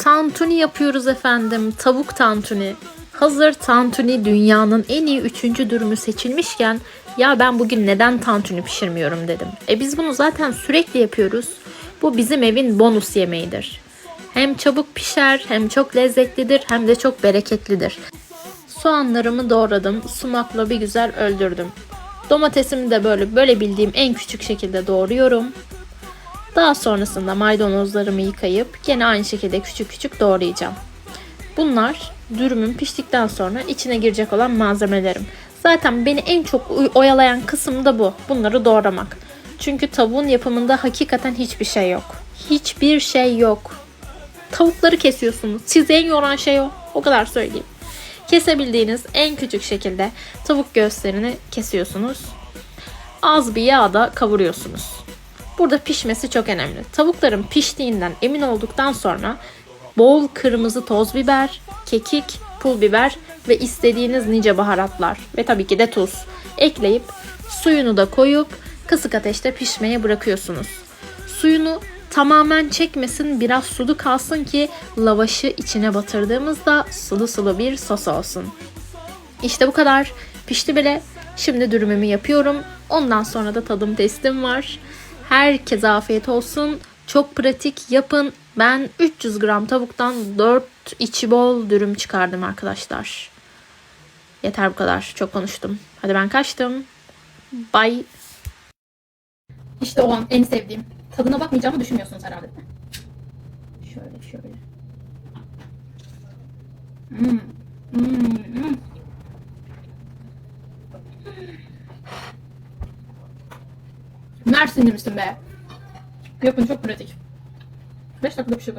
Tantuni yapıyoruz efendim. Tavuk tantuni. Hazır tantuni dünyanın en iyi üçüncü dürümü seçilmişken ya ben bugün neden tantuni pişirmiyorum dedim. E biz bunu zaten sürekli yapıyoruz. Bu bizim evin bonus yemeğidir. Hem çabuk pişer, hem çok lezzetlidir, hem de çok bereketlidir. Soğanlarımı doğradım, sumakla bir güzel öldürdüm. Domatesimi de böyle böyle bildiğim en küçük şekilde doğruyorum. Daha sonrasında maydanozlarımı yıkayıp gene aynı şekilde küçük küçük doğrayacağım. Bunlar dürümün piştikten sonra içine girecek olan malzemelerim. Zaten beni en çok oy- oyalayan kısım da bu. Bunları doğramak. Çünkü tavuğun yapımında hakikaten hiçbir şey yok. Hiçbir şey yok. Tavukları kesiyorsunuz. Sizi en yoran şey o. O kadar söyleyeyim. Kesebildiğiniz en küçük şekilde tavuk göğüslerini kesiyorsunuz. Az bir yağda kavuruyorsunuz. Burada pişmesi çok önemli. Tavukların piştiğinden emin olduktan sonra bol kırmızı toz biber, kekik, pul biber ve istediğiniz nice baharatlar ve tabii ki de tuz ekleyip suyunu da koyup kısık ateşte pişmeye bırakıyorsunuz. Suyunu tamamen çekmesin biraz sulu kalsın ki lavaşı içine batırdığımızda sulu sulu bir sos olsun. İşte bu kadar. Pişti bile. Şimdi dürümümü yapıyorum. Ondan sonra da tadım testim var. Herkese afiyet olsun. Çok pratik yapın. Ben 300 gram tavuktan 4 içi bol dürüm çıkardım arkadaşlar. Yeter bu kadar. Çok konuştum. Hadi ben kaçtım. Bye. İşte o an en sevdiğim. Tadına bakmayacağımı düşünmüyorsunuz herhalde. Şöyle şöyle. Hmm. Hmm. hmm. Mersinli misin be? Yapın çok pratik. 5 dakikada pişiyor.